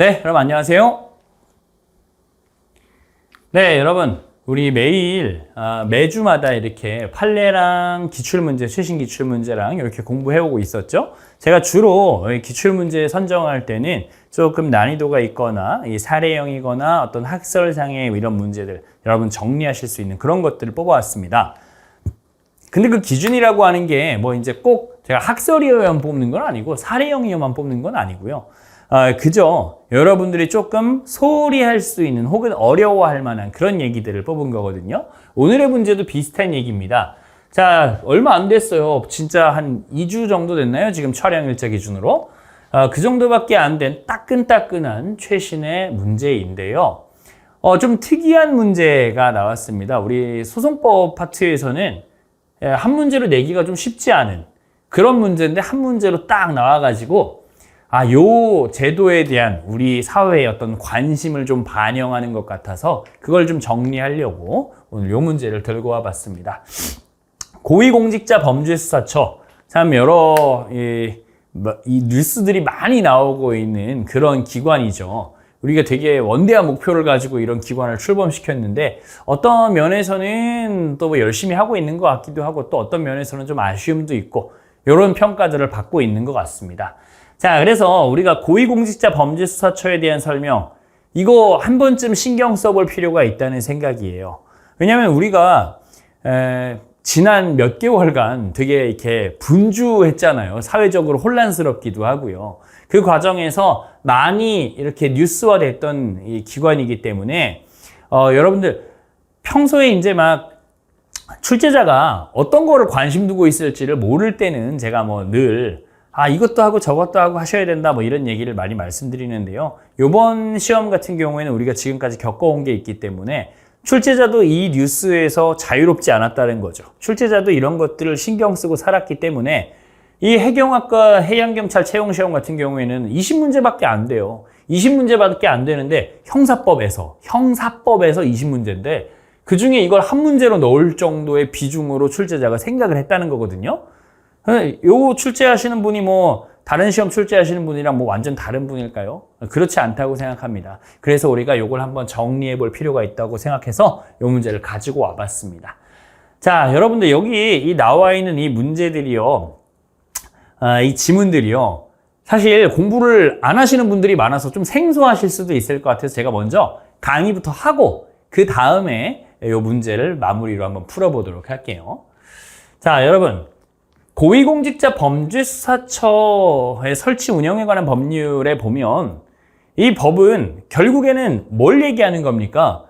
네, 여러분 안녕하세요. 네, 여러분 우리 매일 아, 매주마다 이렇게 판례랑 기출문제, 최신 기출문제랑 이렇게 공부해오고 있었죠. 제가 주로 이 기출문제 선정할 때는 조금 난이도가 있거나 이 사례형이거나 어떤 학설상의 이런 문제들 여러분 정리하실 수 있는 그런 것들을 뽑아왔습니다. 근데 그 기준이라고 하는 게 뭐 이제 꼭 제가 학설이어야만 뽑는 건 아니고 사례형이어만 뽑는 건 아니고요. 아, 그저 여러분들이 조금 소홀히 할 수 있는 혹은 어려워할 만한 그런 얘기들을 뽑은 거거든요. 오늘의 문제도 비슷한 얘기입니다. 자, 얼마 안 됐어요. 진짜 한 2주 정도 됐나요? 지금 촬영 일자 기준으로. 아, 그 정도밖에 안 된 따끈따끈한 최신의 문제인데요. 어, 좀 특이한 문제가 나왔습니다. 우리 소송법 파트에서는 예, 한 문제로 내기가 좀 쉽지 않은 그런 문제인데 한 문제로 딱 나와가지고 아, 요 제도에 대한 우리 사회의 어떤 관심을 좀 반영하는 것 같아서 그걸 좀 정리하려고 오늘 요 문제를 들고 와 봤습니다. 고위공직자 범죄수사처 참 여러 이, 뭐, 이 뉴스들이 많이 나오고 있는 그런 기관이죠. 우리가 되게 원대한 목표를 가지고 이런 기관을 출범시켰는데 어떤 면에서는 또 뭐 열심히 하고 있는 것 같기도 하고 또 어떤 면에서는 좀 아쉬움도 있고 이런 평가들을 받고 있는 것 같습니다. 자, 그래서 우리가 고위공직자 범죄수사처에 대한 설명 이거 한 번쯤 신경 써볼 필요가 있다는 생각이에요. 왜냐하면 우리가 에, 지난 몇 개월간 되게 이렇게 분주했잖아요. 사회적으로 혼란스럽기도 하고요. 그 과정에서 많이 이렇게 뉴스화 됐던 이 기관이기 때문에, 어, 여러분들 평소에 이제 막 출제자가 어떤 거를 관심 두고 있을지를 모를 때는 제가 뭐 늘, 아, 이것도 하고 저것도 하고 하셔야 된다 뭐 이런 얘기를 많이 말씀드리는데요. 요번 시험 같은 경우에는 우리가 지금까지 겪어온 게 있기 때문에 출제자도 이 뉴스에서 자유롭지 않았다는 거죠. 출제자도 이런 것들을 신경 쓰고 살았기 때문에 이 해경학과 해양경찰 채용시험 같은 경우에는 20문제밖에 안 돼요. 20문제밖에 안 되는데 형사법에서, 형사법에서 20문제인데 그 중에 이걸 한 문제로 넣을 정도의 비중으로 출제자가 생각을 했다는 거거든요. 요 출제하시는 분이 뭐 다른 시험 출제하시는 분이랑 뭐 완전 다른 분일까요? 그렇지 않다고 생각합니다. 그래서 우리가 요걸 한번 정리해 볼 필요가 있다고 생각해서 요 문제를 가지고 와봤습니다. 자, 여러분들 여기 이 나와 있는 이 문제들이요. 아, 이 지문들이요. 사실 공부를 안 하시는 분들이 많아서 좀 생소하실 수도 있을 것 같아서 제가 먼저 강의부터 하고 그 다음에 이 문제를 마무리로 한번 풀어보도록 할게요. 자, 여러분. 고위공직자 범죄수사처의 설치 운영에 관한 법률에 보면 이 법은 결국에는 뭘 얘기하는 겁니까?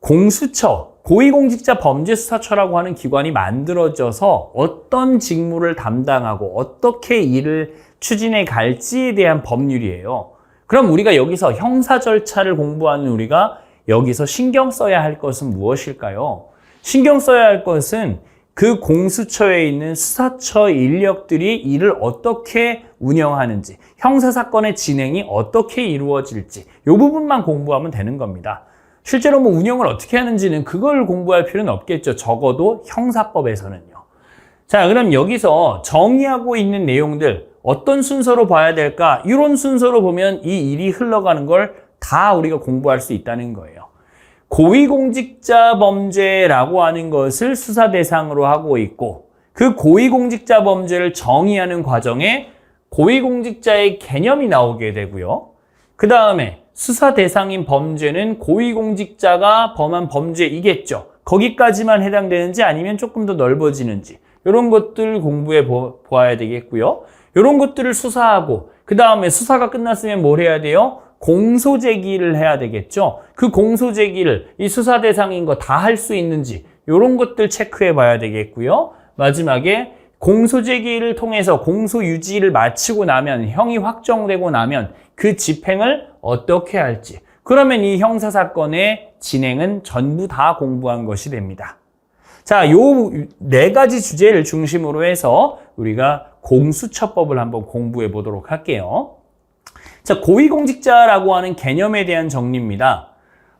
공수처, 고위공직자 범죄수사처라고 하는 기관이 만들어져서 어떤 직무를 담당하고 어떻게 일을 추진해 갈지에 대한 법률이에요. 그럼 우리가 여기서 형사 절차를 공부하는 우리가 여기서 신경 써야 할 것은 무엇일까요? 신경 써야 할 것은 그 공수처에 있는 수사처 인력들이 일을 어떻게 운영하는지, 형사사건의 진행이 어떻게 이루어질지, 이 부분만 공부하면 되는 겁니다. 실제로 뭐 운영을 어떻게 하는지는 그걸 공부할 필요는 없겠죠. 적어도 형사법에서는요. 자, 그럼 여기서 정의하고 있는 내용들 어떤 순서로 봐야 될까? 이런 순서로 보면 이 일이 흘러가는 걸 다 우리가 공부할 수 있다는 거예요. 고위공직자 범죄라고 하는 것을 수사 대상으로 하고 있고 그 고위공직자 범죄를 정의하는 과정에 고위공직자의 개념이 나오게 되고요. 그 다음에 수사 대상인 범죄는 고위공직자가 범한 범죄이겠죠. 거기까지만 해당되는지 아니면 조금 더 넓어지는지 이런 것들 공부해 보, 보아야 되겠고요. 이런 것들을 수사하고 그 다음에 수사가 끝났으면 뭘 해야 돼요? 공소 제기를 해야 되겠죠. 그 공소 제기를 이 수사 대상인 거 다 할 수 있는지 이런 것들 체크해 봐야 되겠고요. 마지막에 공소 제기를 통해서 공소 유지를 마치고 나면 형이 확정되고 나면 그 집행을 어떻게 할지 그러면 이 형사 사건의 진행은 전부 다 공부한 것이 됩니다. 자, 요 네 가지 주제를 중심으로 해서 우리가 공수처법을 한번 공부해 보도록 할게요. 자, 고위공직자라고 하는 개념에 대한 정리입니다.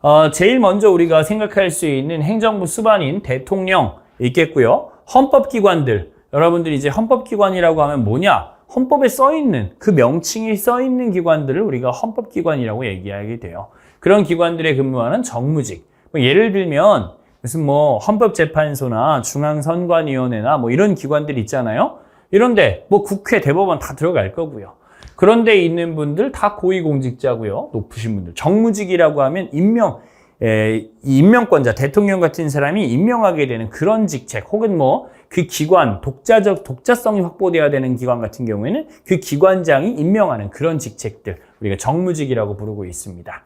어, 제일 먼저 우리가 생각할 수 있는 행정부 수반인 대통령 있겠고요. 헌법기관들. 여러분들이 이제 헌법기관이라고 하면 뭐냐? 헌법에 써 있는 그 명칭이 써 있는 기관들을 우리가 헌법기관이라고 얘기하게 돼요. 그런 기관들에 근무하는 정무직. 뭐 예를 들면 무슨 뭐 헌법재판소나 중앙선관위원회나 뭐 이런 기관들 있잖아요. 이런데 뭐 국회, 대법원 다 들어갈 거고요. 그런 데 있는 분들 다 고위공직자고요. 높으신 분들. 정무직이라고 하면 임명 에, 이 임명권자, 대통령 같은 사람이 임명하게 되는 그런 직책, 혹은 뭐 그 기관, 독자적, 독자성이 확보돼야 되는 기관 같은 경우에는 그 기관장이 임명하는 그런 직책들, 우리가 정무직이라고 부르고 있습니다.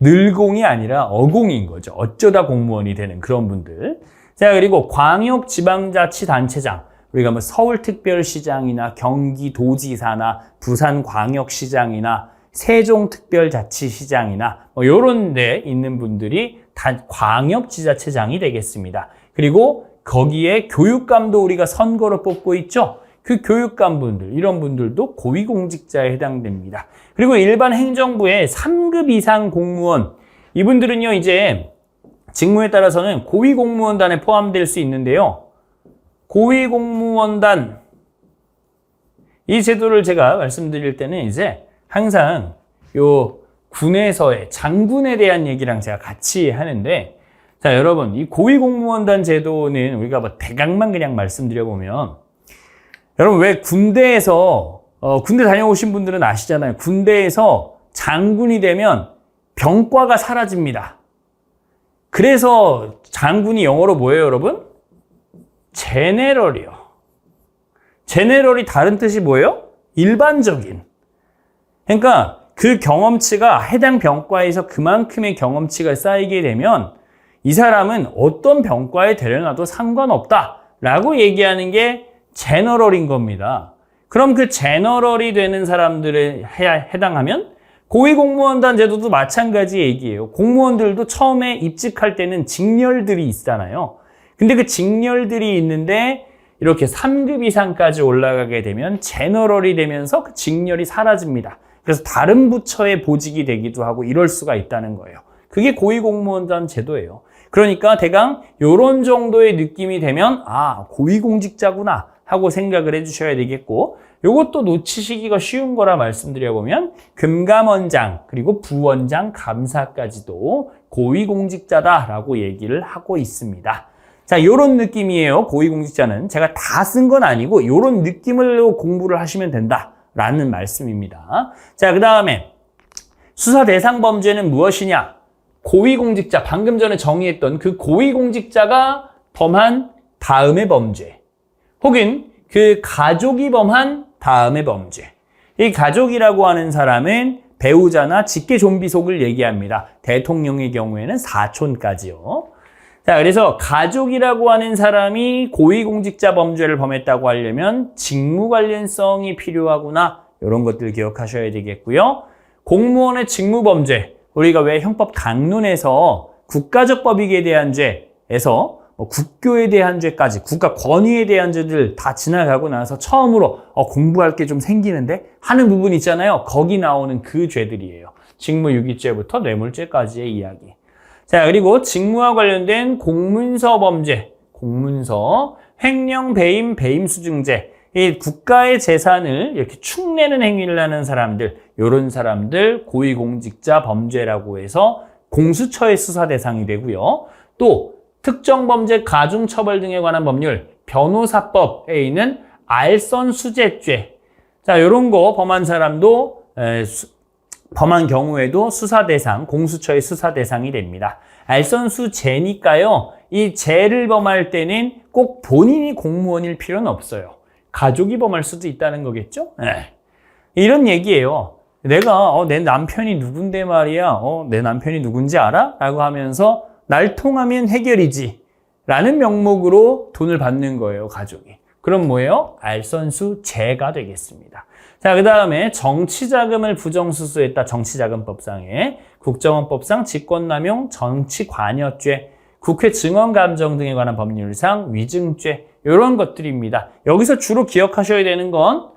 늘공이 아니라 어공인 거죠. 어쩌다 공무원이 되는 그런 분들. 자, 그리고 광역지방자치단체장. 우리가 뭐 서울특별시장이나 경기도지사나 부산광역시장이나 세종특별자치시장이나 뭐 이런 데 있는 분들이 다 광역지자체장이 되겠습니다. 그리고 거기에 교육감도 우리가 선거로 뽑고 있죠. 그 교육감 분들 이런 분들도 고위공직자에 해당됩니다. 그리고 일반 행정부의 3급 이상 공무원 이분들은요 이제 직무에 따라서는 고위공무원단에 포함될 수 있는데요. 고위공무원단. 이 제도를 제가 말씀드릴 때는 이제 항상 요 군에서의 장군에 대한 얘기랑 제가 같이 하는데 자 여러분 이 고위공무원단 제도는 우리가 뭐 대강만 그냥 말씀드려 보면 여러분 왜 군대에서 어, 군대 다녀오신 분들은 아시잖아요. 군대에서 장군이 되면 병과가 사라집니다. 그래서 장군이 영어로 뭐예요 여러분? 제네럴이요 제네럴이 다른 뜻이 뭐예요? 일반적인 그러니까 그 경험치가 해당 병과에서 그만큼의 경험치가 쌓이게 되면 이 사람은 어떤 병과에 데려놔도 상관없다 라고 얘기하는 게 제너럴인 겁니다. 그럼 그 제너럴이 되는 사람들에 해당하면 고위공무원단 제도도 마찬가지 얘기예요. 공무원들도 처음에 입직할 때는 직렬들이 있잖아요. 근데 그 직렬들이 있는데 이렇게 3급 이상까지 올라가게 되면 제너럴이 되면서 그 직렬이 사라집니다. 그래서 다른 부처의 보직이 되기도 하고 이럴 수가 있다는 거예요. 그게 고위공무원단 제도예요. 그러니까 대강 이런 정도의 느낌이 되면 아 고위공직자구나 하고 생각을 해주셔야 되겠고 이것도 놓치시기가 쉬운 거라 말씀드려보면 금감원장 그리고 부원장 감사까지도 고위공직자다라고 얘기를 하고 있습니다. 자, 이런 느낌이에요. 고위공직자는 제가 다 쓴 건 아니고 이런 느낌으로 공부를 하시면 된다. 라는 말씀입니다. 자, 그 다음에 수사 대상 범죄는 무엇이냐? 고위공직자, 방금 전에 정의했던 그 고위공직자가 범한 다음의 범죄. 혹은 그 가족이 범한 다음의 범죄. 이 가족이라고 하는 사람은 배우자나 직계 좀비 속을 얘기합니다. 대통령의 경우에는 사촌까지요. 자, 그래서 가족이라고 하는 사람이 고위공직자 범죄를 범했다고 하려면 직무 관련성이 필요하구나. 이런 것들 기억하셔야 되겠고요. 공무원의 직무 범죄. 우리가 왜 형법 강론에서 국가적 법익에 대한 죄에서 뭐 국교에 대한 죄까지 국가 권위에 대한 죄들 다 지나가고 나서 처음으로 어, 공부할 게 좀 생기는데 하는 부분 있잖아요. 거기 나오는 그 죄들이에요. 직무유기죄부터 뇌물죄까지의 이야기. 자, 그리고 직무와 관련된 공문서 범죄, 공문서, 횡령, 배임, 배임 수증제, 이 국가의 재산을 이렇게 축내는 행위를 하는 사람들, 이런 사람들 고위공직자 범죄라고 해서 공수처의 수사 대상이 되고요. 또 특정 범죄 가중 처벌 등에 관한 법률, 변호사법에 있는 알선 수재죄. 자, 이런 거 범한 사람도 에, 수, 범한 경우에도 수사 대상, 공수처의 수사 대상이 됩니다. 알선수 죄니까요. 이 죄를 범할 때는 꼭 본인이 공무원일 필요는 없어요. 가족이 범할 수도 있다는 거겠죠? 네. 이런 얘기예요. 내가 어, 내 남편이 누군데 말이야. 어, 내 남편이 누군지 알아? 라고 하면서 날 통하면 해결이지. 라는 명목으로 돈을 받는 거예요, 가족이. 그럼 뭐예요? 알선수 죄가 되겠습니다. 자, 그 다음에 정치자금을 부정수수했다. 정치자금법상에 국정원법상 직권남용 정치관여죄 국회 증언감정 등에 관한 법률상 위증죄 이런 것들입니다. 여기서 주로 기억하셔야 되는 건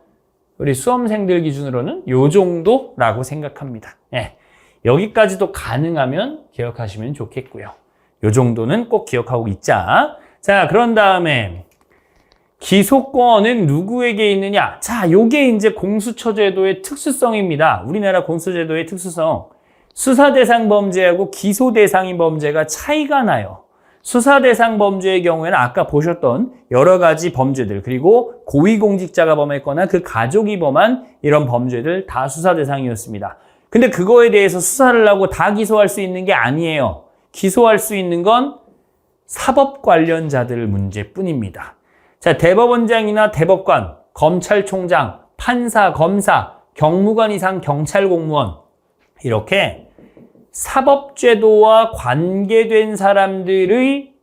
우리 수험생들 기준으로는 요 정도라고 생각합니다. 예. 여기까지도 가능하면 기억하시면 좋겠고요. 요 정도는 꼭 기억하고 있자. 자, 그런 다음에 기소권은 누구에게 있느냐? 자, 요게 이제 공수처제도의 특수성입니다. 우리나라 공수처제도의 특수성. 수사 대상 범죄하고 기소 대상인 범죄가 차이가 나요. 수사 대상 범죄의 경우에는 아까 보셨던 여러 가지 범죄들 그리고 고위공직자가 범했거나 그 가족이 범한 이런 범죄들 다 수사 대상이었습니다. 근데 그거에 대해서 수사를 하고 다 기소할 수 있는 게 아니에요. 기소할 수 있는 건 사법 관련자들 문제뿐입니다. 자, 대법원장이나 대법관, 검찰총장, 판사, 검사, 경무관 이상 경찰 공무원 이렇게 사법제도와 관계된 사람들의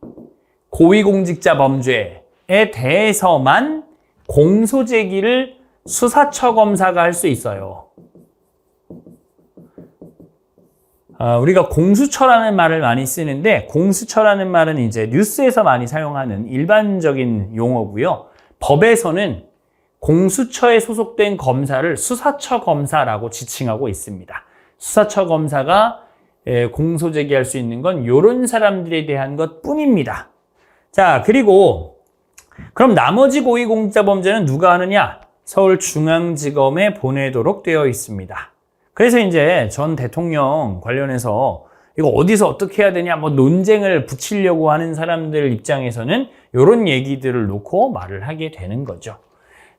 고위공직자 범죄에 대해서만 공소 제기를 수사처 검사가 할 수 있어요. 우리가 공수처라는 말을 많이 쓰는데 공수처라는 말은 이제 뉴스에서 많이 사용하는 일반적인 용어고요. 법에서는 공수처에 소속된 검사를 수사처 검사라고 지칭하고 있습니다. 수사처 검사가 예, 공소 제기할 수 있는 건 이런 사람들에 대한 것 뿐입니다. 자, 그리고 그럼 나머지 고위공직자 범죄는 누가 하느냐? 서울중앙지검에 보내도록 되어 있습니다. 그래서 이제 전 대통령 관련해서 이거 어디서 어떻게 해야 되냐 뭐 논쟁을 붙이려고 하는 사람들 입장에서는 이런 얘기들을 놓고 말을 하게 되는 거죠.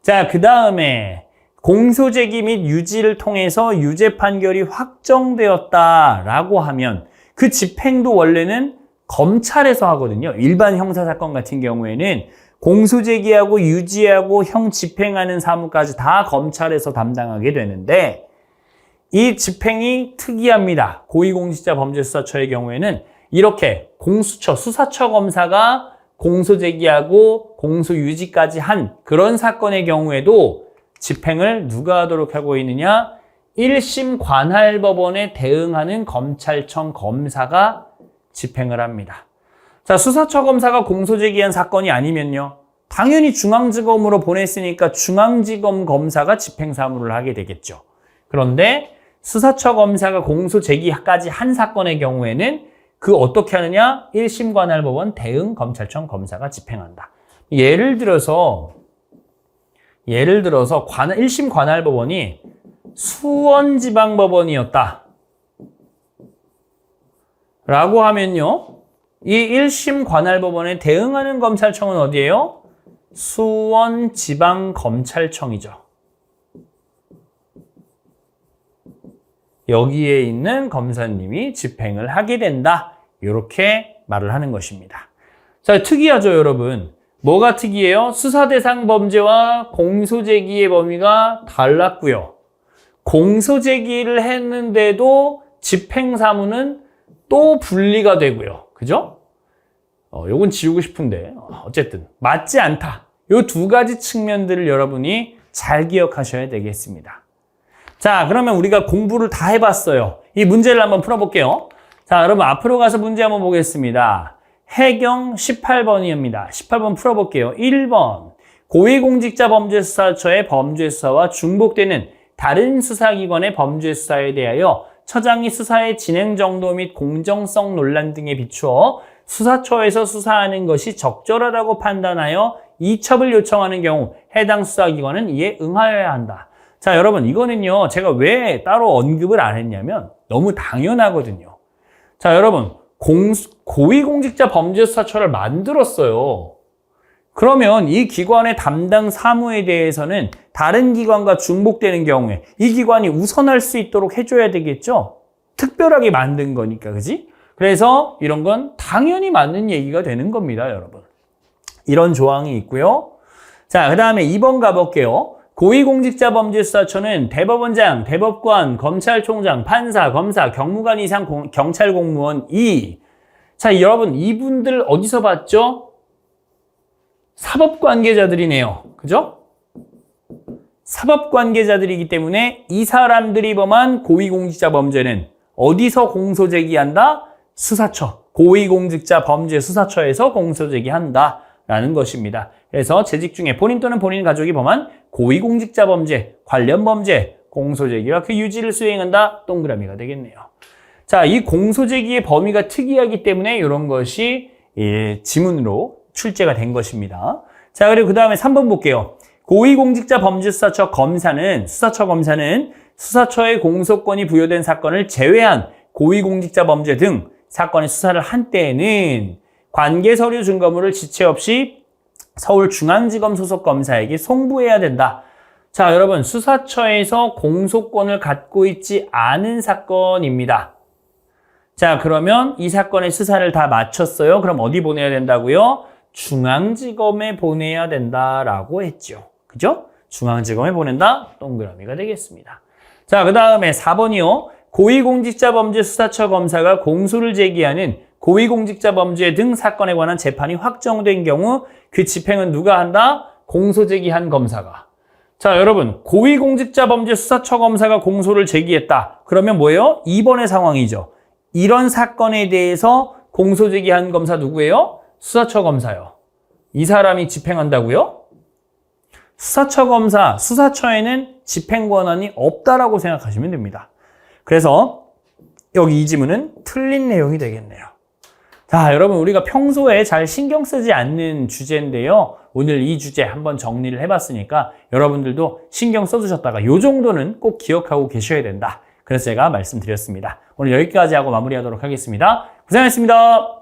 자, 그 다음에 공소제기 및 유지를 통해서 유죄 판결이 확정되었다라고 하면 그 집행도 원래는 검찰에서 하거든요. 일반 형사사건 같은 경우에는 공소제기하고 유지하고 형 집행하는 사무까지 다 검찰에서 담당하게 되는데 이 집행이 특이합니다. 고위공직자 범죄수사처의 경우에는 이렇게 공수처, 수사처 검사가 공소 제기하고 공소 유지까지 한 그런 사건의 경우에도 집행을 누가 하도록 하고 있느냐? 1심 관할법원에 대응하는 검찰청 검사가 집행을 합니다. 자, 수사처 검사가 공소 제기한 사건이 아니면요. 당연히 중앙지검으로 보냈으니까 중앙지검 검사가 집행사무를 하게 되겠죠. 그런데 수사처 검사가 공소 제기까지 한 사건의 경우에는 그 어떻게 하느냐? 1심 관할법원 대응 검찰청 검사가 집행한다. 예를 들어서 예를 들어서 관할, 1심 관할법원이 수원지방법원이었다. 라고 하면요. 이 1심 관할법원에 대응하는 검찰청은 어디예요? 수원지방검찰청이죠. 여기에 있는 검사님이 집행을 하게 된다. 이렇게 말을 하는 것입니다. 자, 특이하죠, 여러분. 뭐가 특이해요? 수사 대상 범죄와 공소 제기의 범위가 달랐고요. 공소 제기를 했는데도 집행 사무는 또 분리가 되고요. 그죠? 어, 요건 지우고 싶은데 어쨌든 맞지 않다. 요 두 가지 측면들을 여러분이 잘 기억하셔야 되겠습니다. 자, 그러면 우리가 공부를 다 해봤어요. 이 문제를 한번 풀어볼게요. 자, 여러분 앞으로 가서 문제 한번 보겠습니다. 해경 18번입니다. 18번 풀어볼게요. 1번. 고위공직자 범죄수사처의 범죄수사와 중복되는 다른 수사기관의 범죄수사에 대하여 처장이 수사의 진행 정도 및 공정성 논란 등에 비추어 수사처에서 수사하는 것이 적절하다고 판단하여 이첩을 요청하는 경우 해당 수사기관은 이에 응하여야 한다. 자, 여러분, 이거는요, 제가 왜 따로 언급을 안 했냐면 너무 당연하거든요. 자, 여러분, 공, 고위공직자 범죄수사처를 만들었어요. 그러면 이 기관의 담당 사무에 대해서는 다른 기관과 중복되는 경우에 이 기관이 우선할 수 있도록 해줘야 되겠죠? 특별하게 만든 거니까, 그지? 그래서 이런 건 당연히 맞는 얘기가 되는 겁니다, 여러분. 이런 조항이 있고요. 자, 그 다음에 2번 가볼게요. 고위공직자범죄수사처는 대법원장, 대법관, 검찰총장, 판사, 검사, 경무관 이상 공, 경찰 공무원 2. 자, 여러분 이분들 어디서 봤죠? 사법 관계자들이네요. 그죠? 사법 관계자들이기 때문에 이 사람들이 범한 고위공직자 범죄는 어디서 공소 제기한다? 수사처. 고위공직자 범죄 수사처에서 공소 제기한다. 라는 것입니다. 그래서 재직 중에 본인 또는 본인 가족이 범한 고위공직자 범죄, 관련 범죄, 공소제기와 그 유지를 수행한다. 동그라미가 되겠네요. 자, 이 공소제기의 범위가 특이하기 때문에 이런 것이 예, 지문으로 출제가 된 것입니다. 자, 그리고 그 다음에 3번 볼게요. 고위공직자 범죄수사처 검사는, 수사처 검사는 수사처의 공소권이 부여된 사건을 제외한 고위공직자 범죄 등 사건의 수사를 한 때에는 관계 서류 증거물을 지체 없이 서울중앙지검 소속 검사에게 송부해야 된다. 자, 여러분, 수사처에서 공소권을 갖고 있지 않은 사건입니다. 자, 그러면 이 사건의 수사를 다 마쳤어요. 그럼 어디 보내야 된다고요? 중앙지검에 보내야 된다라고 했죠. 그죠? 중앙지검에 보낸다? 동그라미가 되겠습니다. 자, 그 다음에 4번이요. 고위공직자범죄수사처 검사가 공소를 제기하는 고위공직자 범죄 등 사건에 관한 재판이 확정된 경우 그 집행은 누가 한다? 공소 제기한 검사가. 자, 여러분, 고위공직자 범죄 수사처 검사가 공소를 제기했다. 그러면 뭐예요? 2번의 상황이죠. 이런 사건에 대해서 공소 제기한 검사 누구예요? 수사처 검사요. 이 사람이 집행한다고요? 수사처 검사, 수사처에는 집행 권한이 없다라고 생각하시면 됩니다. 그래서 여기 이 지문은 틀린 내용이 되겠네요. 자, 여러분 우리가 평소에 잘 신경 쓰지 않는 주제인데요. 오늘 이 주제 한번 정리를 해봤으니까 여러분들도 신경 써주셨다가 이 정도는 꼭 기억하고 계셔야 된다. 그래서 제가 말씀드렸습니다. 오늘 여기까지 하고 마무리하도록 하겠습니다. 고생하셨습니다.